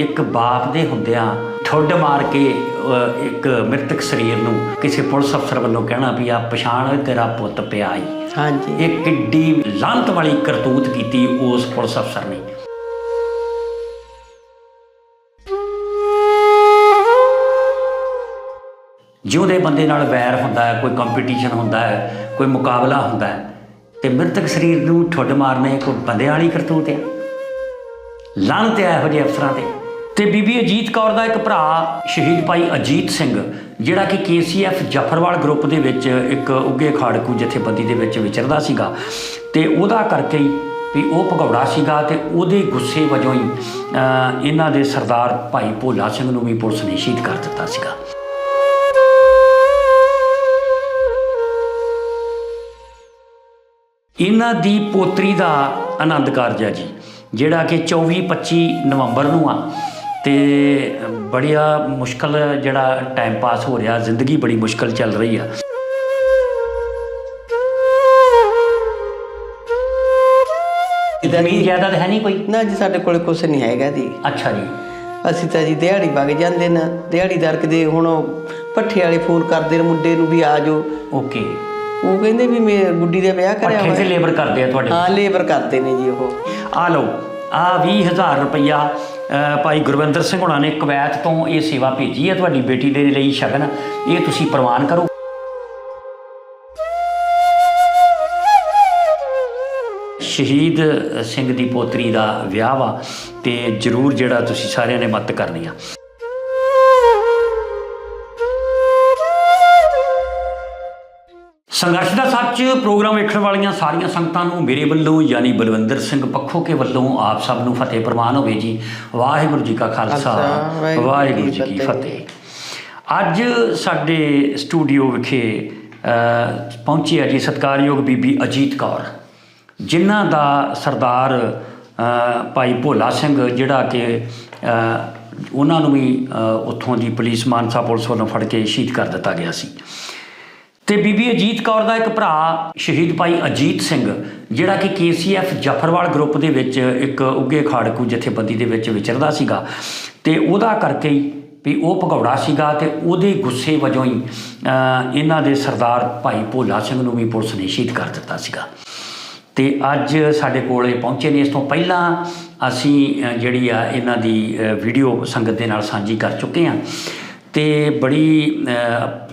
ਇੱਕ ਬਾਪ ਦੇ ਹੁੰਦਿਆਂ ਠੁੱਡ ਮਾਰ ਕੇ ਇੱਕ ਮ੍ਰਿਤਕ ਸਰੀਰ ਨੂੰ ਕਿਸੇ ਪੁਲਿਸ ਅਫਸਰ ਵੱਲੋਂ ਕਹਿਣਾ ਵੀ ਆ ਪਛਾਣ ਤੇਰਾ ਪੁੱਤ ਪਿਆ ਈ। ਹਾਂਜੀ। ਇਹ ਕਿੱਡੀ ਲਾਂਤ ਵਾਲੀ ਕਰਤੂਤ ਕੀਤੀ ਉਸ ਪੁਲਿਸ ਅਫਸਰ ਨੇ। ਜਿਉਂਦੇ ਬੰਦੇ ਨਾਲ ਵੈਰ ਹੁੰਦਾ ਹੈ ਕੋਈ ਕੰਪੀਟੀਸ਼ਨ ਹੁੰਦਾ ਹੈ ਕੋਈ ਮੁਕਾਬਲਾ ਹੁੰਦਾ ਹੈ ਤੇ ਮ੍ਰਿਤਕ ਸਰੀਰ ਨੂੰ ਠੁੱਡ ਮਾਰਨੇ ਕੋਈ ਬੰਦੇ ਵਾਲੀ ਕਰਤੂਤ ਹੈ ਲਾਂਤ ਹੈ ਇਹੋ ਜਿਹੇ ਅਫਸਰਾਂ ਤੇ। ਤੇ ਬੀਬੀ ਅਜੀਤ ਕੌਰ ਦਾ ਇੱਕ ਭਰਾ ਸ਼ਹੀਦ ਭਾਈ ਅਜੀਤ ਸਿੰਘ, ਜਿਹੜਾ ਕਿ ਕੇਸੀਐਫ ਜਫਰਵਾਲ ਗਰੁੱਪ ਦੇ ਵਿੱਚ ਇੱਕ ਉੱਗੇ ਖਾੜਕੂ ਜਥੇਬੰਦੀ ਦੇ ਵਿੱਚ ਵਿਚਰਦਾ ਸੀਗਾ ਤੇ ਉਹਦਾ ਕਰਕੇ ਹੀ ਵੀ ਉਹ ਭਗੌੜਾ ਸੀਗਾ ਤੇ ਉਹਦੇ ਗੁੱਸੇ ਵਜੋਂ ਹੀ ਇਹਨਾਂ ਦੇ ਸਰਦਾਰ ਭਾਈ ਭੋਲਾ ਸਿੰਘ ਨੂੰ ਵੀ ਪੁਲਿਸ ਨੇ ਸ਼ਹੀਦ ਕਰ ਦਿੱਤਾ ਸੀਗਾ। ਇਹਨਾਂ ਦੀ ਪੋਤਰੀ ਦਾ ਆਨੰਦ ਕਾਰਜ ਹੈ ਜੀ, ਜਿਹੜਾ ਕਿ 24 25 ਨਵੰਬਰ ਨੂੰ ਆ। ਤੇ ਬੜੀਆ ਮੁਸ਼ਕਲ ਜਿਹੜਾ ਟਾਈਮ ਪਾਸ ਹੋ ਰਿਹਾ ਜ਼ਿੰਦਗੀ ਬੜੀ ਮੁਸ਼ਕਲ ਚੱਲ ਰਹੀ ਆ। ਜ਼ਮੀਨ ਜ਼ਿਆਦਾ ਤਾਂ ਹੈ ਨਹੀਂ ਕੋਈ? ਨਾ ਜੀ ਸਾਡੇ ਕੋਲ ਕੁਝ ਨਹੀਂ ਹੈਗਾ ਜੀ। ਅੱਛਾ ਜੀ। ਅਸੀਂ ਤਾਂ ਜੀ ਦਿਹਾੜੀ ਵਗ ਜਾਂਦੇ ਨਾ। ਦਿਹਾੜੀਦਾਰ ਕਿਤੇ ਹੁਣ ਉਹ ਭੱਠੇ ਵਾਲੇ ਫੋਨ ਕਰਦੇ ਨੇ ਮੁੰਡੇ ਨੂੰ ਵੀ ਆ ਜਾਓ। ਓਕੇ। ਉਹ ਕਹਿੰਦੇ ਵੀ ਮੈਂ ਗੁੱਡੀ ਦਾ ਵਿਆਹ ਕਰਿਆ ਪੱਠੇ ਤੇ ਹੋਇਆ। ਲੇਬਰ ਕਰਦੇ ਆ ਤੁਹਾਡੇ ਹਾਂ ਲੇਬਰ ਕਰਦੇ ਨੇ ਜੀ ਉਹ। ਆ ਲਓ ਆ 20000 ਰੁਪਇਆ ਭਾਈ ਗੁਰਵਿੰਦਰ ਸਿੰਘ ਹੁਣਾਂ ਨੇ ਕਵੈਤ ਤੋਂ ਇਹ ਸੇਵਾ ਭੇਜੀ ਹੈ, ਤੁਹਾਡੀ ਬੇਟੀ ਦੇ ਲਈ ਸ਼ਗਨ। ਇਹ ਤੁਸੀਂ ਪ੍ਰਵਾਨ ਕਰੋ। ਸ਼ਹੀਦ ਸਿੰਘ ਦੀ ਪੋਤਰੀ ਦਾ ਵਿਆਹ ਵਾ ਤੇ ਜਰੂਰ ਜਿਹੜਾ ਤੁਸੀਂ ਸਾਰਿਆਂ ਨੇ ਮਦਦ ਕਰਨੀ ਆ। ਸੰਘਰਸ਼ ਦਾ ਸੱਚ ਪ੍ਰੋਗਰਾਮ ਵੇਖਣ ਵਾਲੀਆਂ ਸਾਰੀਆਂ ਸੰਗਤਾਂ ਨੂੰ ਮੇਰੇ ਵੱਲੋਂ ਯਾਨੀ ਬਲਵਿੰਦਰ ਸਿੰਘ ਪੱਖੋ ਕੇ ਵੱਲੋਂ ਆਪ ਸਭ ਨੂੰ ਫਤਿਹ ਪ੍ਰਵਾਨ ਹੋਵੇ ਜੀ। ਵਾਹਿਗੁਰੂ ਜੀ ਕਾ ਖਾਲਸਾ। ਵਾਹਿਗੁਰੂ ਜੀ ਕੀ ਫਤਿਹ। ਅੱਜ ਸਾਡੇ ਸਟੂਡੀਓ ਵਿਖੇ ਪਹੁੰਚੀ ਹੈ ਜੀ ਸਤਿਕਾਰਯੋਗ ਬੀਬੀ ਅਜੀਤ ਕੌਰ ਜਿਨ੍ਹਾਂ ਦਾ ਸਰਦਾਰ ਭਾਈ ਭੋਲਾ ਸਿੰਘ ਜਿਹੜਾ ਕਿ ਉਹਨਾਂ ਨੂੰ ਵੀ ਉੱਥੋਂ ਦੀ ਪੁਲਿਸ ਮਾਨਸਾ ਪੁਲਿਸ ਵੱਲੋਂ ਫੜ ਕੇ ਸ਼ਹੀਦ ਕਰ ਦਿੱਤਾ ਗਿਆ ਸੀ। ਤੇ ਬੀਬੀ ਅਜੀਤ ਕੌਰ ਦਾ ਇੱਕ ਭਰਾ ਸ਼ਹੀਦ ਭਾਈ ਅਜੀਤ ਸਿੰਘ, ਜਿਹੜਾ ਕਿ ਕੇਸੀਐਫ ਜਫਰਵਾਲ ਗਰੁੱਪ ਦੇ ਵਿੱਚ ਇੱਕ ਉੱਗੇ ਖਾੜਕੂ ਜਥੇਬੰਦੀ ਦੇ ਵਿੱਚ ਵਿਚਰਦਾ ਸੀਗਾ। ਤੇ ਉਹਦਾ ਕਰਕੇ ਹੀ ਵੀ ਉਹ ਭਗੌੜਾ ਸੀਗਾ ਤੇ ਉਹਦੇ ਗੁੱਸੇ ਵਜੋਂ ਹੀ ਇਹਨਾਂ ਦੇ ਸਰਦਾਰ ਭਾਈ ਭੋਲਾ ਸਿੰਘ ਨੂੰ ਵੀ ਪੁਲਿਸ ਨੇ ਸ਼ਹੀਦ ਕਰ ਦਿੱਤਾ ਸੀਗਾ। ਤੇ ਅੱਜ ਸਾਡੇ ਕੋਲ ਇਹ ਪਹੁੰਚੇ ਨੇ। ਇਸ ਤੋਂ ਪਹਿਲਾਂ ਅਸੀਂ ਜਿਹੜੀ ਆ ਇਹਨਾਂ ਦੀ ਵੀਡੀਓ ਸੰਗਤ ਦੇ ਨਾਲ ਸਾਂਝੀ ਕਰ ਚੁੱਕੇ ਹਾਂ। ਅਤੇ ਬੜੀ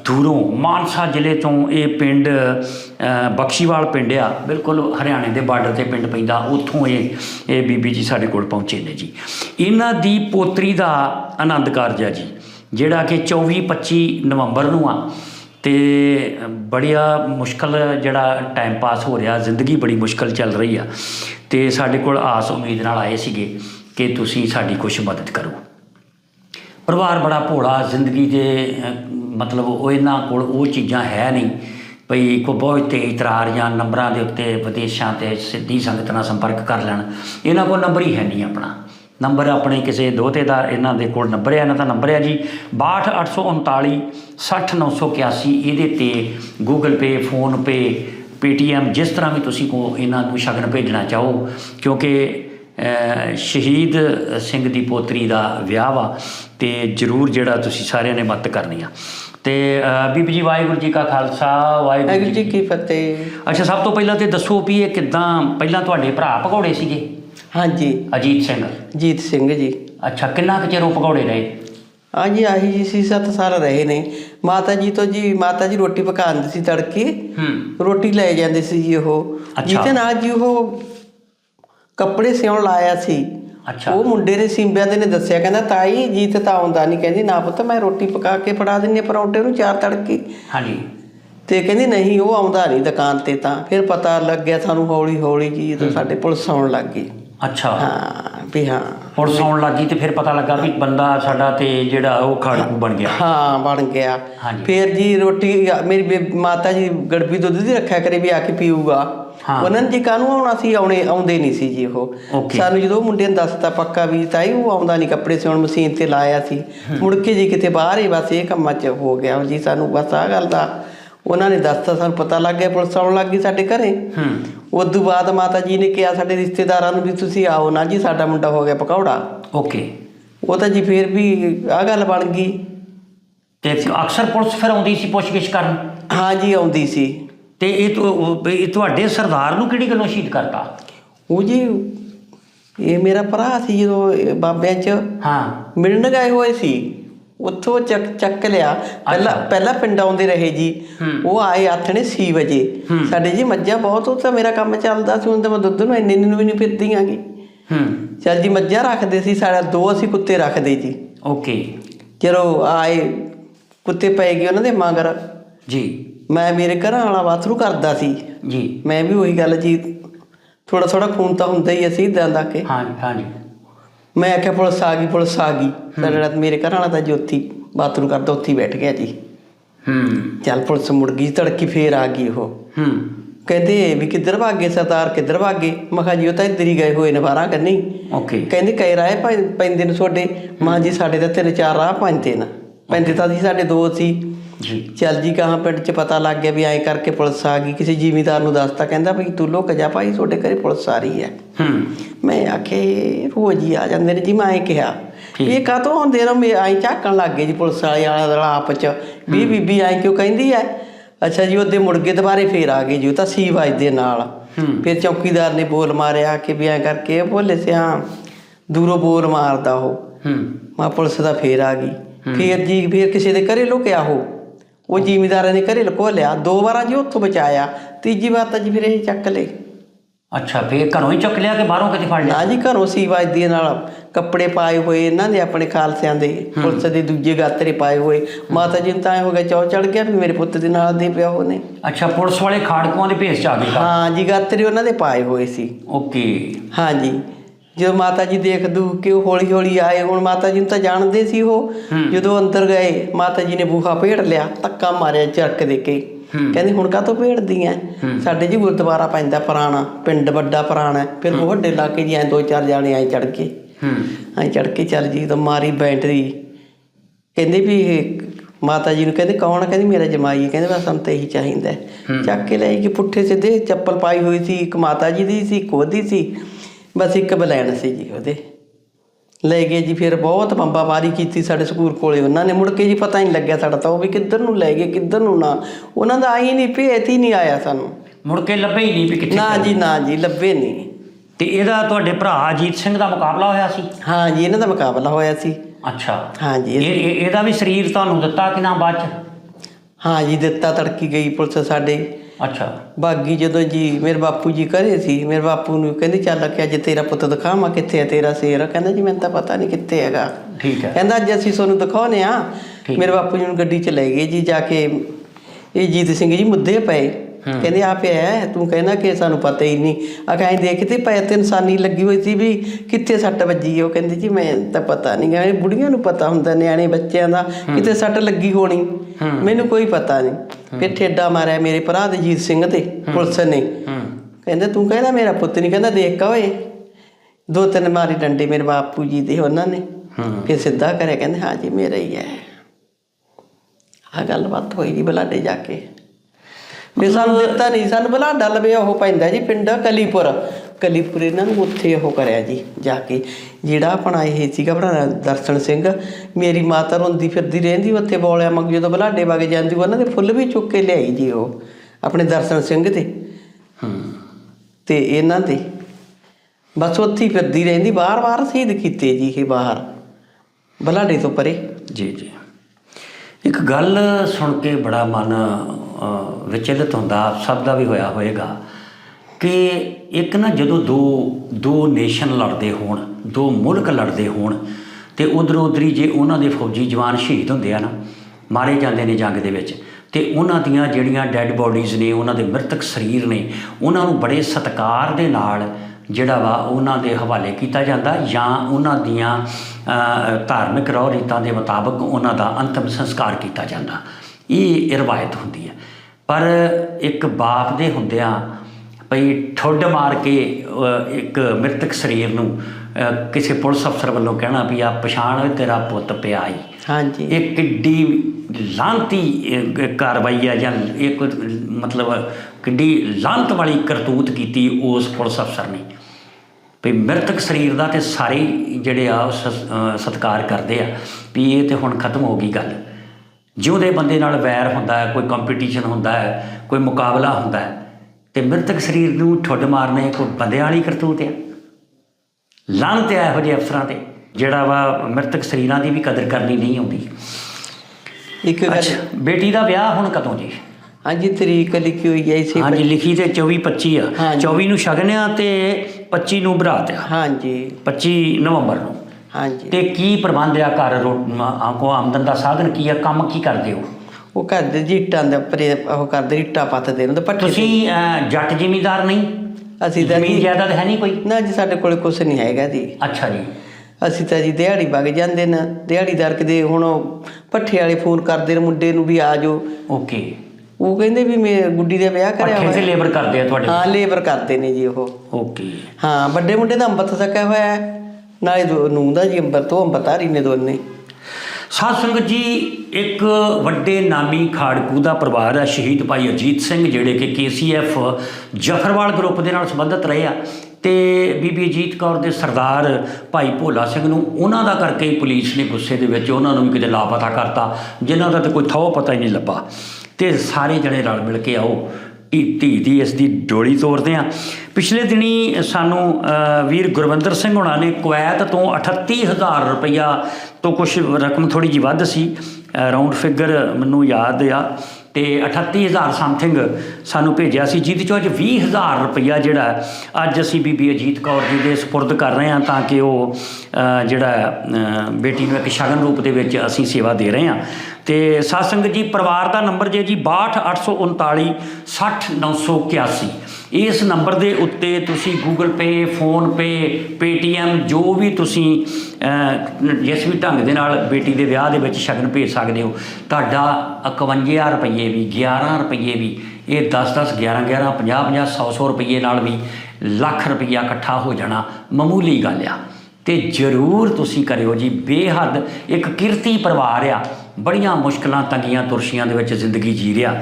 ਦੂਰੋਂ ਮਾਨਸਾ ਜ਼ਿਲ੍ਹੇ ਤੋਂ ਇਹ ਪਿੰਡ ਬਖਸ਼ੀਵਾਲ ਪਿੰਡ ਆ, ਬਿਲਕੁਲ ਹਰਿਆਣੇ ਦੇ ਬਾਰਡਰ ਤੇ ਪਿੰਡ ਪੈਂਦਾ, ਉੱਥੋਂ ਇਹ ਇਹ ਬੀਬੀ ਜੀ ਸਾਡੇ ਕੋਲ ਪਹੁੰਚੇ ਨੇ ਜੀ। ਇਹਨਾਂ ਦੀ ਪੋਤਰੀ ਦਾ ਆਨੰਦ ਕਾਰਜ ਆ ਜੀ, ਜਿਹੜਾ ਕਿ 24 25 ਨਵੰਬਰ ਨੂੰ ਆ, ਤੇ ਬੜੀਆ ਮੁਸ਼ਕਲ ਜਿਹੜਾ ਟਾਈਮ ਪਾਸ ਹੋ ਰਿਹਾ, ਜ਼ਿੰਦਗੀ ਬੜੀ ਮੁਸ਼ਕਲ ਚੱਲ ਰਹੀ ਆ। ਤੇ ਸਾਡੇ ਕੋਲ ਆਸ ਉਮੀਦ ਨਾਲ ਆਏ ਸੀਗੇ ਕਿ ਤੁਸੀਂ ਸਾਡੀ ਕੁਝ ਮਦਦ ਕਰੋ। ਪਰਿਵਾਰ ਬੜਾ ਭੋਲਾ, ਜ਼ਿੰਦਗੀ ਦੇ ਮਤਲਬ ਉਹ ਇਹਨਾਂ ਕੋਲ ਉਹ ਚੀਜ਼ਾਂ ਹੈ ਨਹੀਂ। ਭਈ ਕੋ ਬਹੁਤ ਤੇਜ਼ ਤਰਾਰ ਜਾਂ ਨੰਬਰਾਂ ਦੇ ਉੱਤੇ ਵਿਦੇਸ਼ਾਂ ਤੇ ਸਿੱਧੀ ਸੰਗਤ ਨਾਲ ਸੰਪਰਕ ਕਰ ਲੈਣ। ਇਹਨਾਂ ਕੋਲ ਨੰਬਰ ਹੀ ਹੈ ਨਹੀਂ ਆਪਣਾ। ਨੰਬਰ ਆਪਣੇ ਕਿਸੇ ਦੋਤੇ ਦਾ, ਇਹਨਾਂ ਦੇ ਕੋਲ ਨੰਬਰ ਹੈ, ਇਹਨਾਂ ਦਾ ਨੰਬਰ ਹੈ ਜੀ। 62839 60981 ਇਹਦੇ ਤੇ Google Pay PhonePe Paytm ਜਿਸ ਤਰ੍ਹਾਂ ਵੀ ਤੁਸੀਂ ਕੋ ਇਹਨਾਂ ਨੂੰ ਸ਼ਗਨ ਭੇਜਣਾ ਚਾਹੋ। ਕਿਉਂਕਿ ਸ਼ਹੀਦ ਸਿੰਘ ਦੀ ਪੋਤਰੀ ਦਾ ਵਿਆਹ ਵਾ ਤੇ ਜਰੂਰ ਜਿਹੜਾ ਤੁਸੀਂ ਸਾਰਿਆਂ ਨੇ ਮਦਦ ਕਰਨੀ ਆ। ਤੇ ਬੀਬੀ ਜੀ ਵਾਹਿਗੁਰੂ ਜੀ ਕਾ ਖਾਲਸਾ ਵਾਹਿਗੁਰੂ ਜੀ ਕੀ ਫਤਿਹ। ਅੱਛਾ ਸਭ ਤੋਂ ਪਹਿਲਾਂ ਤੇ ਦੱਸੋ ਵੀ ਇਹ ਕਿਦਾਂ ਪਹਿਲਾਂ ਤੁਹਾਡੇ ਭਰਾ ਭਗੌੜੇ ਸੀਗੇ? ਹਾਂਜੀ। ਅਜੀਤ ਸਿੰਘ। ਜੀਤ ਸਿੰਘ ਜੀ। ਅੱਛਾ ਕਿੰਨਾ ਕੁ ਚਿਰ ਉਹ ਭਗੌੜੇ ਰਹੇ? ਹਾਂਜੀ ਆਹੀ ਜੀ ਸੀ ਸੱਤ ਸਾਲ ਰਹੇ ਨੇ। ਮਾਤਾ ਜੀ ਤੋਂ ਜੀ ਮਾਤਾ ਜੀ ਰੋਟੀ ਪਕਾਉਂਦੀ ਸੀ ਤੜਕੇ। ਹੂੰ। ਰੋਟੀ ਲੈ ਜਾਂਦੇ ਸੀ ਜੀ ਉਹ। ਜਿਹਦੇ ਨਾਲ ਜੀ ਉਹ ਕੱਪੜੇ ਸਿਉਣ ਲਾਇਆ ਸੀ। ਅੱਛਾ। ਉਹ ਮੁੰਡੇ ਨੇ ਸਿੰਬਿਆਂ ਦੇ ਨੇ ਦੱਸਿਆ ਕਹਿੰਦਾ ਤਾਈ ਜੀਤ ਤਾਂ ਆਉਂਦਾ ਨਹੀਂ ਕਹਿੰਦੀ ਨਾ ਪੁੱਤ ਮੈਂ ਰੋਟੀ ਪਕਾ ਕੇ ਫੜਾ ਦਿੰਨੀ ਆ ਪਰੌਂਠੇ ਨੂੰ ਚਾਰ ਤੜਕੇ। ਹਾਂਜੀ। ਤੇ ਕਹਿੰਦੀ ਨਹੀਂ ਉਹ ਆਉਂਦਾ ਨਹੀਂ ਦੁਕਾਨ ਤੇ ਤਾਂ। ਫਿਰ ਪਤਾ ਲੱਗਿਆ ਸਾਨੂੰ ਹੌਲੀ ਹੌਲੀ ਜੀ ਜਦੋਂ ਸਾਡੇ ਪੁਲਿਸ ਆਉਣ ਲੱਗ ਗਈ ਅੱਛਾ। ਹਾਂ ਵੀ ਹਾਂ। ਪੁਲਿਸ ਆਉਣ ਲੱਗੀ ਤੇ ਫਿਰ ਪਤਾ ਲੱਗਾ ਵੀ ਬੰਦਾ ਸਾਡਾ ਤੇ ਜਿਹੜਾ ਉਹ ਖਾੜਕੂ ਬਣ ਗਿਆ। ਹਾਂ ਬਣ ਗਿਆ। ਫਿਰ ਜੀ ਰੋਟੀ ਮੇਰੀ ਮਾਤਾ ਜੀ ਗੜਬੀ ਦੁੱਧ ਦੀ ਰੱਖਿਆ ਕਰੇ ਵੀ ਆ ਕੇ ਪੀਊਗਾ। ਹਾਂ। ਉਹਨਾਂ ਨੇ ਜੀ ਕਾਹਨੂੰ ਆਉਣਾ ਸੀ? ਆਉਣੇ ਆਉਂਦੇ ਨਹੀਂ ਸੀ ਜੀ ਉਹ। ਸਾਨੂੰ ਜਦੋਂ ਮੁੰਡੇ ਨੇ ਦੱਸਤਾ ਪੱਕਾ ਵੀ ਤਾਈ ਉਹ ਆਉਂਦਾ ਨਹੀਂ ਕੱਪੜੇ ਸਿਉਣ ਮਸ਼ੀਨ ਤੇ ਲਾਇਆ ਸੀ। ਮੁੜ ਕੇ ਜੀ ਕਿਤੇ ਬਾਹਰ ਹੀ ਬਸ ਇਹ ਕੰਮਾਂ 'ਚ ਹੋ ਗਿਆ ਜੀ ਸਾਨੂੰ ਬਸ ਆ ਗੱਲ ਦਾ ਉਹਨਾਂ ਨੇ ਦੱਸਤਾ ਸਾਨੂੰ ਪਤਾ ਲੱਗ ਗਿਆ ਪੁਲਿਸ ਆਉਣ ਲੱਗ ਗਈ ਸਾਡੇ ਘਰੇ। ਹੂੰ। ਉਦੋਂ ਬਾਅਦ ਮਾਤਾ ਜੀ ਨੇ ਕਿਹਾ ਸਾਡੇ ਰਿਸ਼ਤੇਦਾਰਾਂ ਨੂੰ ਵੀ ਤੁਸੀਂ ਆਓ ਨਾ ਜੀ ਸਾਡਾ ਮੁੰਡਾ ਹੋ ਗਿਆ ਪਕੌੜਾ। ਓਕੇ ਉਹ ਤਾਂ ਜੀ ਫੇਰ ਵੀ ਆ ਗੱਲ ਬਣ ਗਈ। ਤੇ ਅਕਸਰ ਪੁਲਿਸ ਫਿਰ ਆਉਂਦੀ ਸੀ ਪੁੱਛਗਿੱਛ ਕਰਨ? ਹਾਂ ਜੀ ਆਉਂਦੀ ਸੀ। ਤੇ ਇਹ ਤੁ- ਇਹ ਤੁਹਾਡੇ ਸਰਦਾਰ ਨੂੰ ਕਿਹੜੀ ਗੱਲੋਂ ਸ਼ਹੀਦ ਕਰਤਾ? ਉਹ ਜੀ ਇਹ ਮੇਰਾ ਭਰਾ ਸੀ ਜਦੋਂ ਬਾਬਿਆਂ 'ਚ ਹਾਂ। ਮਿਲਣ ਗਏ ਹੋਏ ਸੀ। ਉੱਥੋਂ ਚੱਕ ਚੱਕ ਲਿਆ। ਪਹਿਲਾਂ। ਪਹਿਲਾਂ ਪਿੰਡ ਆਉਂਦੇ ਰਹੇ ਜੀ। ਉਹ ਆਏ ਆਥਣੇ 6 ਵਜੇ। ਸਾਡੇ ਜੀ ਮੱਝਾਂ ਬਹੁਤ ਉਹ ਤਾਂ ਮੇਰਾ ਕੰਮ ਚੱਲਦਾ ਸੀ ਹੁਣ ਤਾਂ ਮੈਂ ਦੁੱਧ ਨੂੰ ਇੰਨੇ ਨੂੰ ਵੀ ਨਹੀਂ ਫਿਰਦੀ ਆਂਗੀ ਹੂੰ। ਚੱਲ ਜੀ ਮੱਝਾਂ ਰੱਖਦੇ ਸੀ ਸਾਡਾ ਦੋ ਅਸੀਂ ਕੁੱਤੇ ਰੱਖਦੇ ਜੀ। ਓਕੇ। ਜਦੋਂ ਆਏ ਕੁੱਤੇ ਪੈ ਗਏ ਉਹਨਾਂ ਦੇ ਮਗਰ। ਜੀ। ਮੈਂ ਮੇਰੇ ਘਰਾਂ ਵਾਲਾ ਬਾਥਰੂ ਕਰਦਾ ਸੀ। ਜੀ। ਮੈਂ ਵੀ ਉਹੀ ਗੱਲ ਜੀ ਥੋੜਾ ਥੋੜਾ ਖੂਨ ਤਾਂ ਹੁੰਦਾ ਹੀ ਅਸੀਂ ਇਦਾਂ ਦਾ ਕੇ ਹਾਂ ਹਾਂਜੀ। ਮੈਂ ਆਖਿਆ ਪੁਲਿਸ ਆ ਗਈ ਪੁਲਿਸ ਆ ਗਈ। ਤਾਂ ਜਿਹੜਾ ਮੇਰੇ ਘਰ ਵਾਲਾ ਤਾਂ ਜੋਤੀ ਬਾਥਰੂਮ ਕਰਦਾ ਉੱਥੇ ਹੀ ਬੈਠ ਗਿਆ ਜੀ। ਹੂੰ। ਚੱਲ ਪੁਲਿਸ ਮੁੜ ਗਈ ਤੜਕੀ ਫੇਰ ਆ ਗਈ ਉਹ। ਹੂੰ। ਕਹਿੰਦੇ ਵੀ ਕਿੱਧਰ ਭਾਗੇ ਸਰਦਾਰ ਕਿੱਧਰ ਭਾਗੇ? ਮੈਂ ਕਿਹਾ ਜੀ ਉਹ ਤਾਂ ਇੱਧਰ ਹੀ ਗਏ ਹੋਏ ਨੇ ਬਾਹਰਾਂ ਕੰਨੀ। ਓਕੇ। ਕਹਿੰਦੇ ਕਈ ਰਾਹ ਪੈਂਦੇ ਨੇ ਤੁਹਾਡੇ। ਮਾਂ ਜੀ ਸਾਡੇ ਤਾਂ ਤਿੰਨ ਚਾਰ ਰਾਹ ਪੈਂਦੇ ਨੇ। ਪੈਂਦੇ ਤਾਂ ਸੀ ਸਾਡੇ ਦੋ ਸੀ। ਜੀ। ਚੱਲ ਜੀ ਕਹਾਂ ਪਿੰਡ 'ਚ ਪਤਾ ਲੱਗ ਗਿਆ ਵੀ ਐਂ ਕਰਕੇ ਪੁਲਿਸ ਆ ਗਈ। ਕਿਸੇ ਜ਼ਿਮੀਦਾਰ ਨੂੰ ਦੱਸਤਾ ਕਹਿੰਦਾ ਵੀ ਤੂੰ ਲੁੱਕ ਜਾ ਭਾਈ ਤੁਹਾਡੇ ਘਰੇ ਪੁਲਿਸ ਆ ਰਹੀ ਹੈ। ਹੂੰ। ਮੈਂ ਆਖੇ ਰੋਜ਼ ਹੀ ਆ ਜਾਂਦੇ ਨੇ ਜੀ ਮੈਂ ਐਂ ਕਿਹਾ। ਇਹ ਕਾਹਤੋਂ ਆਉਂਦੇ ਨੇ? ਮੈਂ ਐਂ ਝਾਕਣ ਲੱਗ ਗਏ ਜੀ ਪੁਲਿਸ ਵਾਲੇ ਆਲਾ ਦੁਆਲਾ ਆਪ 'ਚ। ਵੀ ਬੀਬੀ ਐਂ ਕਿਉਂ ਕਹਿੰਦੀ ਐ ਅੱਛਾ ਜੀ ਉਹਦੇ ਮੁੜ ਕੇ ਦੁਬਾਰੇ ਫੇਰ ਆ ਗਏ ਜੀ ਉਹ ਤਾਂ ਸੀ ਵੱਜਦੇ ਨਾਲ। ਫਿਰ ਚੌਕੀਦਾਰ ਨੇ ਬੋਲ ਮਾਰਿਆ ਕਿ ਵੀ ਐਂ ਕਰਕੇ ਬੋਲੇ ਸਿਆ ਦੂਰੋਂ ਬੋਲ ਮਾਰਦਾ ਉਹ। ਹੂੰ। ਮਾ ਪੁਲਿਸ ਦਾ ਫੇਰ ਆ ਗਈ। ਫੇਰ ਜੀ ਫੇਰ ਕਿਸੇ ਦੇ ਘਰੇ ਲੁਕਿਆ ਉਹ। ਉਹ ਜ਼ਿਮੀਦਾਰਾਂ ਨੇ ਘਰੇ ਲੁਕੋ ਲਿਆ ਦੋ ਵਾਰਾਂ ਜੀ ਉੱਥੋਂ ਬਚਾਇਆ ਤੀਜੀ ਵਾਰ ਤਾਂ ਜੀ ਫਿਰ ਇਹ ਚੱਕ ਲਏ। ਅੱਛਾ ਫੇਰ ਘਰੋਂ ਹੀ ਚੁੱਕ ਲਿਆ ਕਿ ਬਾਹਰੋਂ ਕਿਤੇ ਫੜ ਲਿਆ? ਨਾ ਜੀ ਘਰੋਂ ਸੀ ਵੱਜਦੀ ਨਾਲ ਕੱਪੜੇ ਪਾਏ ਹੋਏ ਇਹਨਾਂ ਦੇ ਆਪਣੇ ਖਾਲਸਿਆਂ ਦੇ ਪੁਲਿਸ ਦੇ ਦੂਜੇ ਗਾਤਰੇ ਪਾਏ ਹੋਏ। ਮਾਤਾ ਜੀ ਨੂੰ ਤਾਂ ਐਂ ਹੋ ਗਿਆ ਚੌ ਚੜ ਗਿਆ ਵੀ ਮੇਰੇ ਪੁੱਤ ਦੇ ਨਾਲ ਦੇ ਪਿਆ ਉਹਨੇ ਅੱਛਾ ਪੁਲਿਸ ਵਾਲੇ ਖਾੜਕੂਆਂ ਦੇ ਭੇਸ ਚ ਆ ਗਏ। ਹਾਂ ਜੀ ਗਾਤਰੇ ਉਹਨਾਂ ਦੇ ਪਾਏ ਹੋਏ ਸੀ। ਓਕੇ। ਹਾਂ ਜੀ। ਜਦੋਂ ਮਾਤਾ ਜੀ ਦੇਖ ਦੂ ਕਿ ਉਹ ਹੌਲੀ ਹੌਲੀ ਆਏ ਹੁਣ ਮਾਤਾ ਜੀ ਨੂੰ ਤਾਂ ਜਾਣਦੇ ਸੀ ਉਹ। ਜਦੋਂ ਅੰਦਰ ਗਏ ਮਾਤਾ ਜੀ ਨੇ ਬੂਹਾ ਭੇੜ ਲਿਆ ਧੱਕਾ ਮਾਰਿਆ ਚਰਕ ਦੇ ਕੇ। ਕਹਿੰਦੇ ਹੁਣ ਕਾਹਤੋਂ ਭੇੜਦੀ ਐ? ਸਾਡੇ ਜੀ ਗੁਰਦੁਆਰਾ ਪੈਂਦਾ ਪੁਰਾਣਾ ਪਿੰਡ ਵੱਡਾ ਪੁਰਾਣਾ। ਫਿਰ ਉਹ ਵੱਡੇ ਲਾ ਕੇ ਜੀ ਐ ਦੋ ਚਾਰ ਜਾਣੇ ਐ ਚੜ ਕੇ। ਹੂੰ। ਐ ਚੜ ਕੇ ਚੱਲ ਜੀ ਤਾਂ ਮਾਰੀ ਬੈਟਰੀ ਕਹਿੰਦੇ ਵੀ ਇਹ ਮਾਤਾ ਜੀ ਨੂੰ ਕਹਿੰਦੇ ਕੌਣ? ਕਹਿੰਦੀ ਮੇਰਾ ਜਮਾਈ ਹੈ। ਕਹਿੰਦੇ ਬਸ ਸਾਨੂੰ ਤਾਂ ਇਹੀ ਚਾਹੀਦਾ। ਚੱਕ ਕੇ ਲੈ ਗਈ ਪੁੱਠੇ ਸਿੱਧੇ ਚੱਪਲ ਪਾਈ ਹੋਈ ਸੀ ਇੱਕ ਮਾਤਾ ਜੀ ਦੀ ਸੀ ਇੱਕ ਉਹਦੀ ਸੀ। ਬਸ ਇੱਕ ਬਲੈਣ ਸੀ ਜੀ ਉਹਦੇ। ਲੈ ਗਏ ਜੀ ਫਿਰ ਬਹੁਤ ਬੰਬਾ ਬਾਰੀ ਕੀਤੀ ਸਾਡੇ ਸਕੂਲ ਕੋਲੇ। ਉਹਨਾਂ ਨੇ ਮੁੜ ਕੇ ਜੀ ਪਤਾ ਨਹੀਂ ਲੱਗਿਆ ਸਾਡਾ ਤਾਂ ਉਹ ਵੀ ਕਿੱਧਰ ਨੂੰ ਲੈ ਗਏ ਕਿੱਧਰ ਨੂੰ ਨਾ। ਉਹਨਾਂ ਦਾ ਆਈ ਨਹੀਂ ਭੇਤ ਹੀ ਨਹੀਂ ਆਇਆ ਸਾਨੂੰ। ਮੁੜ ਕੇ ਲੱਭੇ ਹੀ ਨਹੀਂ ਵੀ ਕਿੱਥੇ ਨਾ ਜੀ ਨਾ ਜੀ ਲੱਭੇ ਨਹੀਂ। ਤੇ ਇਹਦਾ ਤੁਹਾਡੇ ਭਰਾ ਅਜੀਤ ਸਿੰਘ ਦਾ ਮੁਕਾਬਲਾ ਹੋਇਆ ਸੀ? ਹਾਂ ਜੀ ਇਹਨਾਂ ਦਾ ਮੁਕਾਬਲਾ ਹੋਇਆ ਸੀ। ਅੱਛਾ। ਹਾਂ ਜੀ। ਇਹ ਇਹ- ਇਹਦਾ ਵੀ ਸਰੀਰ ਤੁਹਾਨੂੰ ਦਿੱਤਾ ਕਿ ਨਾ ਬਾਅਦ ਚ? ਹਾਂ ਜੀ ਦਿੱਤਾ ਤੜਕੀ ਗਈ ਪੁਲਿਸ ਸਾਡੇ। ਅੱਛਾ। ਬਾਗੀ ਜਦੋਂ ਜੀ ਮੇਰੇ ਬਾਪੂ ਜੀ ਘਰੇ ਸੀ ਮੇਰੇ ਬਾਪੂ ਨੂੰ ਕਹਿੰਦੇ ਚੱਲ ਕਿ ਅੱਜ ਤੇਰਾ ਪੁੱਤ ਦਿਖਾਵਾਂ ਕਿੱਥੇ ਹੈ ਤੇਰਾ ਸ਼ੇਰ? ਕਹਿੰਦਾ ਜੀ ਮੈਨੂੰ ਤਾਂ ਪਤਾ ਨਹੀਂ ਕਿੱਥੇ ਹੈਗਾ। ਠੀਕ ਹੈ। ਕਹਿੰਦਾ ਅੱਜ ਅਸੀਂ ਤੁਹਾਨੂੰ ਦਿਖਾਉਨੇ ਆ। ਮੇਰੇ ਬਾਪੂ ਜੀ ਨੂੰ ਗੱਡੀ 'ਚ ਲੈ ਗਏ ਜੀ ਜਾ ਕੇ ਇਹ ਜੀਤ ਸਿੰਘ ਜੀ ਮੁੱਦੇ ਪਏ। ਕਹਿੰਦੇ ਆ ਪਿਆ ਹੈ, ਤੂੰ ਕਹਿੰਦਾ ਕਿ ਸਾਨੂੰ ਪਤਾ ਹੀ ਨਹੀਂ। ਆ ਕਹਿੰਦੇ ਦੇਖਦੇ ਪਏ ਤੇ ਨਿਸ਼ਾਨੀ ਲੱਗੀ ਹੋਈ ਸੀ ਵੀ ਕਿੱਥੇ ਸੱਟ ਵੱਜੀ। ਉਹ ਕਹਿੰਦੇ ਜੀ ਮੈਂ ਤਾਂ ਪਤਾ ਨਹੀਂ ਗਾ ਇਹ ਬੁੜੀਆਂ ਨੂੰ ਪਤਾ ਹੁੰਦਾ ਨਿਆਣੇ ਬੱਚਿਆਂ ਦਾ ਕਿਤੇ ਸੱਟ ਲੱਗੀ ਹੋਣੀ। ਮੈਨੂੰ ਕੋਈ ਪਤਾ ਨਹੀਂ। ਫਿਰ ਠੇਡਾ ਮਾਰਿਆ ਮੇਰੇ ਭਰਾ ਦੇ ਜੀਤ ਸਿੰਘ ਤੇ ਪੁਲਿਸ ਨੇ। ਕਹਿੰਦੇ ਤੂੰ ਕਹਿੰਦਾ ਮੇਰਾ ਪੁੱਤ ਨਹੀਂ ਕਹਿੰਦਾ ਦੇਖ ਕਾ ਓਏ। ਦੋ ਤਿੰਨ ਮਾਰੀ ਡੰਡੇ ਮੇਰੇ ਬਾਪੂ ਜੀ ਦੇ ਉਹਨਾਂ ਨੇ। ਫਿਰ ਸਿੱਧਾ ਕਰਿਆ ਕਹਿੰਦੇ ਹਾਂ ਜੀ ਮੇਰਾ ਹੀ ਹੈ। ਆ ਗੱਲਬਾਤ ਹੋਈ ਜੀ ਬਲਾਡੇ ਜਾ ਕੇ। ਵੀ ਸਾਨੂੰ ਦਿੱਤਾ ਨਹੀਂ ਸਾਨੂੰ ਬਲਾਡਾ ਲਵੇ ਉਹ ਪੈਂਦਾ ਜੀ ਪਿੰਡ ਕਲੀਪੁਰ। ਕਲੀਪੁਰ ਇਹਨਾਂ ਨੂੰ ਉੱਥੇ ਉਹ ਕਰਿਆ ਜੀ ਜਾ ਕੇ। ਜਿਹੜਾ ਆਪਣਾ ਇਹ ਸੀਗਾ ਭਰਾ ਦਰਸ਼ਨ ਸਿੰਘ ਮੇਰੀ ਮਾਤਾ ਰੋਂਦੀ ਫਿਰਦੀ ਰਹਿੰਦੀ ਉੱਥੇ ਬੋਲਿਆ ਮੰਗ ਜਦੋਂ ਬਲਾਡੇ ਵਗ ਜਾਂਦੀ ਉਹਨਾਂ ਦੇ ਫੁੱਲ ਵੀ ਚੁੱਕ ਕੇ ਲਿਆਈ ਜੀ ਉਹ ਆਪਣੇ ਦਰਸ਼ਨ ਸਿੰਘ ਤੇ ਹੂੰ। ਤੇ ਇਹਨਾਂ ਦੇ। ਬਸ ਉੱਥੇ ਫਿਰਦੀ ਰਹਿੰਦੀ ਬਾਰ-ਬਾਰ ਸ਼ਹੀਦ ਕੀਤੇ ਜੀ ਇਹ ਬਾਹਰ ਬਲਾਡੇ ਤੋਂ ਪਰੇ। ਜੀ ਜੀ। ਇੱਕ ਗੱਲ ਸੁਣ ਕੇ ਬੜਾ ਮਨ ਵਿਚਲਿਤ ਹੁੰਦਾ, ਸਭ ਦਾ ਵੀ ਹੋਇਆ ਹੋਵੇਗਾ ਕਿ ਇੱਕ ਨਾ ਜਦੋਂ ਦੋ ਦੋ ਨੇਸ਼ਨ ਲੜਦੇ ਹੋਣ, ਦੋ ਮੁਲਕ ਲੜਦੇ ਹੋਣ, ਤੇ ਉਧਰੋਂ ਉਧਰੀ ਜੇ ਉਹਨਾਂ ਦੇ ਫੌਜੀ ਜਵਾਨ ਸ਼ਹੀਦ ਹੁੰਦੇ ਆ ਨਾ, ਮਾਰੇ ਜਾਂਦੇ ਨੇ ਜੰਗ ਦੇ ਵਿੱਚ, ਤੇ ਉਹਨਾਂ ਦੀਆਂ ਜਿਹੜੀਆਂ ਡੈੱਡ ਬੋਡੀਜ਼ ਨੇ, ਉਹਨਾਂ ਦੇ ਮ੍ਰਿਤਕ ਸਰੀਰ ਨੇ, ਉਹਨਾਂ ਨੂੰ ਬੜੇ ਸਤਿਕਾਰ ਦੇ ਨਾਲ ਜਿਹੜਾ ਵਾ ਉਹਨਾਂ ਦੇ ਹਵਾਲੇ ਕੀਤਾ ਜਾਂਦਾ, ਜਾਂ ਉਹਨਾਂ ਦੀਆਂ ਧਾਰਮਿਕ ਰਹੁ ਰੀਤਾਂ ਦੇ ਮੁਤਾਬਕ ਉਹਨਾਂ ਦਾ ਅੰਤਮ ਸੰਸਕਾਰ ਕੀਤਾ ਜਾਂਦਾ। ਇਹ ਰਵਾਇਤ ਹੁੰਦੀ ਹੈ। ਪਰ ਇੱਕ ਬਾਪ ਦੇ ਹੁੰਦਿਆਂ ਭਈ ਠੁੱਡ ਮਾਰ ਕੇ ਇੱਕ ਮ੍ਰਿਤਕ ਸਰੀਰ ਨੂੰ ਕਿਸੇ ਪੁਲਿਸ ਅਫਸਰ ਵੱਲੋਂ ਕਹਿਣਾ ਵੀ ਆ ਪਛਾਣ ਤੇਰਾ ਪੁੱਤ ਪਿਆ ਈ। ਹਾਂਜੀ। ਇਹ ਕਿੱਡੀ ਲਾਂਤੀ ਕਾਰਵਾਈ ਆ ਜਾਂ ਇੱਕ ਮਤਲਬ ਕਿੱਡੀ ਲਾਂਤ ਵਾਲੀ ਕਰਤੂਤ ਕੀਤੀ ਉਸ ਪੁਲਿਸ ਅਫਸਰ ਨੇ। ਵੀ ਮ੍ਰਿਤਕ ਸਰੀਰ ਦਾ ਤੇ ਸਾਰੇ ਹੀ ਜਿਹੜੇ ਆ ਸਤਿਕਾਰ ਕਰਦੇ ਆ ਵੀ ਇਹ ਤੇ ਹੁਣ ਖਤਮ ਹੋ ਗਈ ਗੱਲ। ਜਿਉਂਦੇ ਬੰਦੇ ਨਾਲ ਵੈਰ ਹੁੰਦਾ ਹੈ ਕੋਈ ਕੰਪੀਟੀਸ਼ਨ ਹੁੰਦਾ ਹੈ ਕੋਈ ਮੁਕਾਬਲਾ ਹੁੰਦਾ ਹੈ ਤੇ ਮ੍ਰਿਤਕ ਸਰੀਰ ਨੂੰ ਠੁੱਡ ਮਾਰਨੇ ਕੋਈ ਬੰਦਿਆਂ ਵਾਲੀ ਕਰਤੂਤ ਆ ਲਾਹਨਤ ਹੈ ਇਹੋ ਜਿਹੇ ਅਫਸਰਾਂ ਤੇ ਜਿਹੜਾ ਵਾ ਮ੍ਰਿਤਕ ਸਰੀਰਾਂ ਦੀ ਵੀ ਕਦਰ ਕਰਨੀ ਨਹੀਂ ਆਉਂਦੀ। ਇੱਕ ਗੱਲ ਬੇਟੀ ਦਾ ਵਿਆਹ ਹੁਣ ਕਦੋਂ ਜੀ? ਹਾਂਜੀ ਤਰੀਕ ਲਿਖੀ ਹੋਈ ਹੈ ਇਸੇ ਹਾਂਜੀ ਲਿਖੀ ਤੇ 24 25 ਆ। ਹਾਂਜੀ। 24 ਨੂੰ ਸ਼ਗਨ ਆ ਤੇ 25 ਨੂੰ ਬਰਾਤ ਆ। ਹਾਂਜੀ। 25 ਨਵੰਬਰ ਨੂੰ। ਹਾਂਜੀ। ਤੇ ਕੀ ਪ੍ਰਬੰਧ ਆ ਘਰ ਕੋ ਆਮਦਨ ਦਾ ਸਾਧਨ ਕੀ ਆ? ਕੰਮ ਕੀ ਕਰਦੇ ਹੋ? ਉਹ ਘਰ ਦੇ ਜੀਟਾਂ ਦੇ ਉੱਪਰ ਉਹ ਕਰਦੇ ਇੱਟਾਂ ਪੱਥਦੇ ਨੇ ਪੱਠੇ ਤੁਸੀਂ ਜੱਟ ਜ਼ਿਮੀਂਦਾਰ ਨਹੀਂ? ਅਸੀਂ ਤਾਂ ਜ਼ਮੀਨ ਜਾਇਦਾਦ ਹੈ ਨਹੀਂ ਕੋਈ? ਨਾ ਜੀ ਸਾਡੇ ਕੋਲ ਕੁਝ ਨਹੀਂ ਹੈਗਾ ਜੀ। ਅੱਛਾ ਜੀ। ਅਸੀਂ ਤਾਂ ਜੀ ਦਿਹਾੜੀ ਵਗ ਜਾਂਦੇ ਨੇ। ਦਿਹਾੜੀਦਾਰ ਕਿਤੇ ਹੁਣ ਪੱਠੇ ਵਾਲੇ ਫੋਨ ਕਰਦੇ ਨੇ ਮੁੰਡੇ ਨੂੰ ਵੀ ਆ ਜਾਓ। ਓਕੇ। ਉਹ ਕਹਿੰਦੇ ਵੀ ਮੈਂ ਗੁੱਡੀ ਦਾ ਵਿਆਹ ਕਰਿਆ ਪੱਠੇ ਤੇ ਹੋਇਆ। ਲੇਬਰ ਕਰਦੇ ਆ ਤੁਹਾਡੇ ਹਾਂ ਲੇਬਰ ਕਰਦੇ ਨੇ ਜੀ ਉਹ। ਓਕੇ। ਹਾਂ ਵੱਡੇ ਮੁੰਡੇ ਦਾ ਅੰਮ੍ਰਿਤ ਸਕਿਆ ਹੋਇਆ ਹੈ। ਨਾਲੇ ਦੋ- ਨੂੰਹ ਦਾ ਜੀ ਅੰਬਰ ਤੋਂ ਅੰਬਤਾਰੀ ਨੇ ਦੋਨੇ। ਸਾਧ ਸੰਗਤ ਜੀ, ਇੱਕ ਵੱਡੇ ਨਾਮੀ ਖਾੜਕੂ ਦਾ ਪਰਿਵਾਰ ਹੈ ਸ਼ਹੀਦ ਭਾਈ ਅਜੀਤ ਸਿੰਘ, ਜਿਹੜੇ ਕਿ ਕੇਸੀਐਫ ਜਫਰਵਾਲ ਗਰੁੱਪ ਦੇ ਨਾਲ ਸੰਬੰਧਿਤ ਰਹੇ ਆ। ਤੇ ਬੀਬੀ ਅਜੀਤ ਕੌਰ ਦੇ ਸਰਦਾਰ ਭਾਈ ਭੋਲਾ ਸਿੰਘ ਨੂੰ ਉਹਨਾਂ ਦਾ ਕਰਕੇ ਹੀ ਪੁਲਿਸ ਨੇ ਗੁੱਸੇ ਦੇ ਵਿੱਚ ਉਹਨਾਂ ਨੂੰ ਵੀ ਕਿਤੇ ਲਾਪਤਾ ਕਰਤਾ, ਜਿਨ੍ਹਾਂ ਦਾ ਤੇ ਕੋਈ ਥੋ ਪਤਾ ਹੀ ਨਹੀਂ ਲੱਭਾ। ਤੇ ਸਾਰੇ ਜਣੇ ਰਲ ਮਿਲ ਕੇ ਆਓ ਧੀ ਧੀ ਦੀ ਇਸ ਦੀ ਡੋਲੀ ਤੋਰਦੇ ਆ ਪਿਛਲੇ ਦਿਨੀ ਸਾਨੂੰ ਵੀਰ ਗੁਰਵਿੰਦਰ ਸਿੰਘ ਹੁਣਾਂ ਨੇ ਕੁਵੈਤ ਤੋਂ 38000 ਰੁਪਇਆ ਤੋਂ ਕੁਝ ਰਕਮ ਥੋੜੀ ਜੀ ਵੱਧ ਸੀ। ਰਾਉਂਡ ਫਿਗਰ ਮੈਨੂੰ ਯਾਦ ਆ ਤੇ 38000 ਸਮਥਿੰਗ ਸਾਨੂੰ ਭੇਜਿਆ ਸੀ। ਜਿਹਦੇ ਚੋਂ ਅੱਜ 20000 ਰੁਪਇਆ ਜਿਹੜਾ ਅੱਜ ਅਸੀਂ ਬੀਬੀ ਅਜੀਤ ਕੌਰ ਜੀ ਦੇ ਸਪੁਰਦ ਕਰ ਰਹੇ ਹਾਂ ਤਾਂ ਕਿ ਉਹ ਜਿਹੜਾ ਬੇਟੀ ਨੂੰ ਇੱਕ ਸ਼ਗਨ ਰੂਪ ਦੇ ਵਿੱਚ ਅਸੀਂ ਸੇਵਾ ਦੇ ਰਹੇ ਹਾਂ। ਤੇ ਸਾਧ ਜੀ, ਪਰਿਵਾਰ ਦਾ ਨੰਬਰ ਜੇ ਜੀ 6239 60981 ਇਸ ਨੰਬਰ ਦੇ ਉੱਤੇ ਤੁਸੀਂ Google Pay PhonePe Paytm ਜੋ ਵੀ ਤੁਸੀਂ ਜਿਸ ਵੀ ਢੰਗ ਦੇ ਨਾਲ ਬੇਟੀ ਦੇ ਵਿਆਹ ਦੇ ਵਿੱਚ ਸ਼ਗਨ ਭੇਜ ਸਕਦੇ ਹੋ, ਤੁਹਾਡਾ 51 ਰੁਪਏ ਵੀ 11 ਰੁਪਏ ਵੀ, ਇਹ 10 10 11 11 50 50 100 100 ਰੁਪਏ ਨਾਲ ਵੀ ਲੱਖ ਰੁਪਈਆ ਇਕੱਠਾ ਹੋ ਜਾਣਾ ਮਾਮੂਲੀ ਗੱਲ ਆ। ਤੇ ਜ਼ਰੂਰ ਤੁਸੀਂ ਕਰਿਓ ਜੀ, ਬੇਹੱਦ ਇੱਕ ਕਿਰਤੀ ਪਰਿਵਾਰ ਆ। ਬੜੀਆਂ ਮੁਸ਼ਕਲਾਂ ਤੰਗੀਆਂ ਤੁਰਸ਼ੀਆਂ ਦੇ ਵਿੱਚ ਜ਼ਿੰਦਗੀ ਜੀ ਰਿਹਾ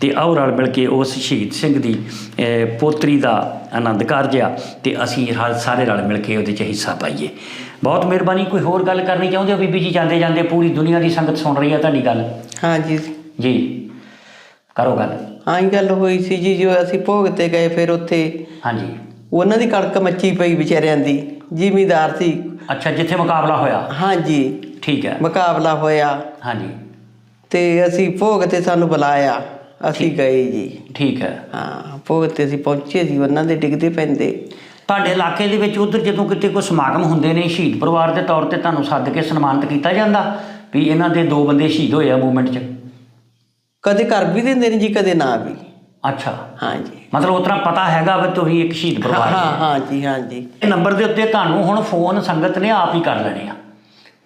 ਤੇ ਆਓ ਰਲ ਮਿਲ ਕੇ ਉਸ ਸ਼ਹੀਦ ਸਿੰਘ ਦੀ ਪੋਤਰੀ ਦਾ ਆਨੰਦ ਕਾਰਜ ਆ ਤੇ ਅਸੀਂ ਹਰ ਸਾਰੇ ਰਲ ਮਿਲ ਕੇ ਉਹਦੇ 'ਚ ਹਿੱਸਾ ਪਾਈਏ। ਬਹੁਤ ਮਿਹਰਬਾਨੀ ਕੋਈ ਹੋਰ ਗੱਲ ਕਰਨੀ ਚਾਹੁੰਦੇ ਹੋ ਬੀਬੀ ਜੀ? ਜਾਂਦੇ ਜਾਂਦੇ ਪੂਰੀ ਦੁਨੀਆ ਦੀ ਸੰਗਤ ਸੁਣ ਰਹੀ ਆ ਤੁਹਾਡੀ ਗੱਲ? ਹਾਂਜੀ ਜੀ। ਕਰੋ ਗੱਲ। ਹਾਂ ਇਹ ਗੱਲ ਹੋਈ ਸੀ ਜੀ ਜੋ ਅਸੀਂ ਭੋਗ ਤੇ ਗਏ ਫਿਰ ਉੱਥੇ। ਹਾਂਜੀ ਉਹਨਾਂ ਦੀ ਕਣਕ ਮੱਚੀ ਪਈ ਵਿਚਾਰਿਆਂ ਦੀ ਜ਼ਿਮੀਦਾਰ ਸੀ। ਅੱਛਾ ਜਿੱਥੇ ਮੁਕਾਬਲਾ ਹੋਇਆ? ਹਾਂਜੀ ਠੀਕ ਹੈ। ਮੁਕਾਬਲਾ ਹੋਇਆ। ਹਾਂਜੀ। ਤੇ ਅਸੀਂ ਭੋਗ ਤੇ ਸਾਨੂੰ ਬੁਲਾਇਆ। ਅਸੀਂ ਗਏ ਜੀ। ਠੀਕ ਹੈ। ਹਾਂ ਭੋਗ ਤੇ ਅਸੀਂ ਪਹੁੰਚੇ ਜੀ ਉਹਨਾਂ ਦੇ ਡਿੱਗਦੇ ਪੈਂਦੇ। ਤੁਹਾਡੇ ਇਲਾਕੇ ਦੇ ਵਿੱਚ ਉਧਰ ਜਦੋਂ ਕਿਤੇ ਕੋਈ ਸਮਾਗਮ ਹੁੰਦੇ ਨੇ ਸ਼ਹੀਦ ਪਰਿਵਾਰ ਦੇ ਤੌਰ ਤੇ ਤੁਹਾਨੂੰ ਸੱਦ ਕੇ ਸਨਮਾਨਿਤ ਕੀਤਾ ਜਾਂਦਾ? ਵੀ ਇਹਨਾਂ ਦੇ ਦੋ ਬੰਦੇ ਸ਼ਹੀਦ ਹੋਏ ਆ ਮੂਵਮੈਂਟ 'ਚ। ਕਦੇ ਕਰ ਵੀ ਦਿੰਦੇ ਨੇ ਜੀ ਕਦੇ ਨਾ ਵੀ। ਅੱਛਾ। ਹਾਂਜੀ ਮਤਲਬ ਉਤਰਾ ਪਤਾ ਹੈਗਾ ਵੀ ਤੁਸੀਂ ਇੱਕ ਸ਼ਹੀਦ ਪਰਿਵਾਰ ਹਾਂ ਹਾਂ ਜੀ ਹਾਂ ਜੀ। ਇਹ ਨੰਬਰ ਦੇ ਉੱਤੇ ਤੁਹਾਨੂੰ ਹੁਣ ਫੋਨ ਸੰਗਤ ਨੇ ਆਪ ਹੀ ਕਰ ਲੈਣੇ ਆ।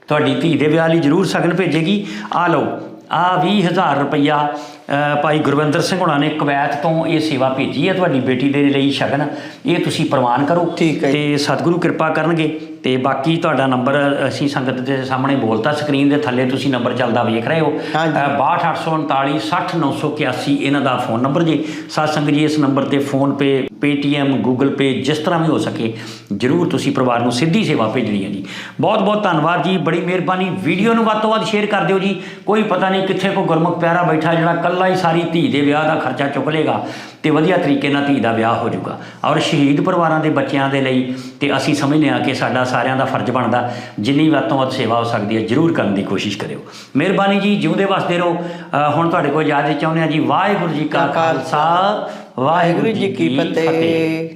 ਤੁਹਾਡੀ ਧੀ ਦੇ ਵਿਆਹ ਲਈ ਜਰੂਰ ਸ਼ਗਨ ਭੇਜੇਗੀ। ਆ ਲਓ ਆ 20000 ਰੁਪਇਆ ਅ, ਭਾਈ ਗੁਰਵਿੰਦਰ ਸਿੰਘ ਹੁਣਾਂ ਨੇ ਕੁਵੈਤ ਤੋਂ ਇਹ ਸੇਵਾ ਭੇਜੀ ਹੈ ਤੁਹਾਡੀ ਬੇਟੀ ਦੇ ਲਈ ਸ਼ਗਨ। ਇਹ ਤੁਸੀਂ ਪ੍ਰਵਾਨ ਕਰੋ। ਤੇ ਸਤਿਗੁਰੂ ਕਿਰਪਾ ਕਰਨਗੇ ਤੇ ਬਾਕੀ ਤੁਹਾਡਾ ਨੰਬਰ ਅਸੀਂ ਸੰਗਤ ਦੇ ਸਾਹਮਣੇ ਬੋਲਤਾ ਸਕਰੀਨ ਦੇ ਥੱਲੇ ਤੁਸੀਂ ਨੰਬਰ ਚੱਲਦਾ ਵੇਖ ਰਹੇ ਹੋ। ਹਾਂਜੀ। ਅ, 62839 60981 ਇਹਨਾਂ ਦਾ ਫੋਨ ਨੰਬਰ ਜੀ ਸਾਧ ਸੰਗਤ ਜੀ ਇਸ ਨੰਬਰ ਤੇ ਫੋਨ ਪੇ ਪੇਟੀਐਮ ਗੂਗਲ ਪੇ ਜਿਸ ਤਰ੍ਹਾਂ ਵੀ ਹੋ ਸਕੇ ਜਰੂਰ ਤੁਸੀਂ ਪਰਿਵਾਰ ਨੂੰ ਸਿੱਧੀ ਸੇਵਾ ਭੇਜਣੀ ਹੈ ਜੀ। ਬਹੁਤ ਬਹੁਤ ਧੰਨਵਾਦ ਜੀ ਬੜੀ ਮਿਹਰਬਾਨੀ। ਵੀਡੀਓ ਨੂੰ ਵੱਧ ਤੋਂ ਵੱਧ ਸ਼ੇਅਰ ਕਰ ਦਿਓ ਜੀ। ਕੋਈ ਪਤਾ ਨਹੀਂ ਕਿੱਥੇ ਕੋ ਗੁਰਮੁਖ ਪਿਆਰਾ ਬੈਠਾ ਜਿਹੜਾ ਕੱਲਾ ਹੀ ਸਾਰੀ ਧੀ ਦੇ ਵਿਆਹ ਦਾ ਖਰਚਾ ਚੁੱਕ ਲੇਗਾ ਤੇ ਵਧੀਆ ਤਰੀਕੇ ਨਾਲ ਧੀ ਦਾ ਵਿਆਹ ਹੋ ਜਾਊਗਾ। ਔਰ ਸ਼ਹੀਦ ਪਰਿਵਾਰਾਂ ਦੇ ਬੱਚਿਆਂ ਦੇ ਲਈ ਤੇ ਅਸੀਂ ਸਮਝਦੇ ਹਾਂ ਕਿ ਸਾਡਾ ਸਾਰਿਆਂ ਦਾ ਫਰਜ਼ ਬਣਦਾ ਜਿੰਨੀ ਵੱਧ ਤੋਂ ਵੱਧ ਸੇਵਾ ਹੋ ਸਕਦੀ ਹੈ ਜਰੂਰ ਕਰਨ ਦੀ ਕੋਸ਼ਿਸ਼ ਕਰਿਓ। ਮਿਹਰਬਾਨੀ ਜੀ ਜਿਉਂਦੇ ਵਸਦੇ ਰਹੋ। ਹੁਣ ਤੁਹਾਡੇ ਕੋਲ ਇਜਾਜ਼ਤ ਚਾਹੁੰਦੇ ਹਾਂ ਜੀ ਵਾਹਿਗੁਰੂ ਜੀ ਕਾ ਖਾਲਸਾ ਵਾਹਿਗੁਰੂ ਜੀ ਕੀ ਫਤਿਹ।